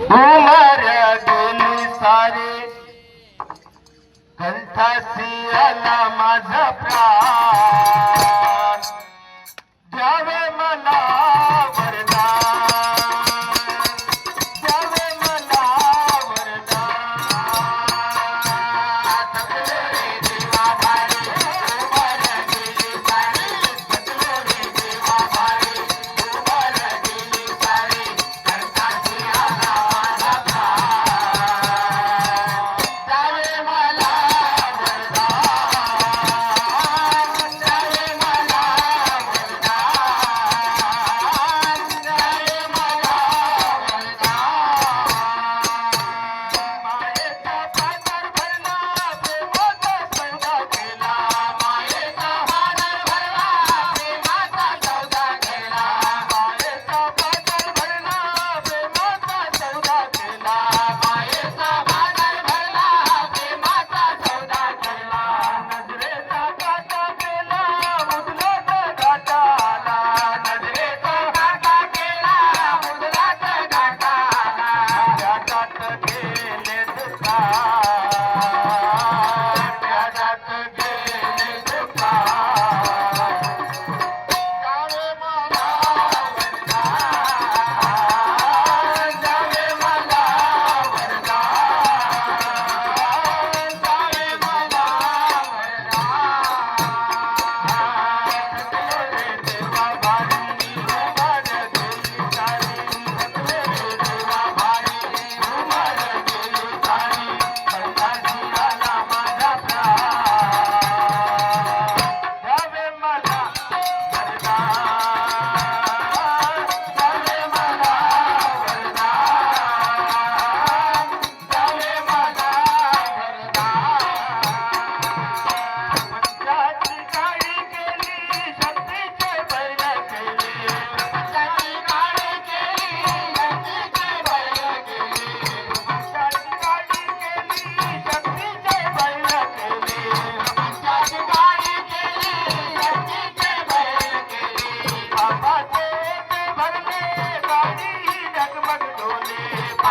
उमऱ्या गेली सारे। कंठासी आला माझा प्राण।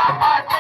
¡Ah!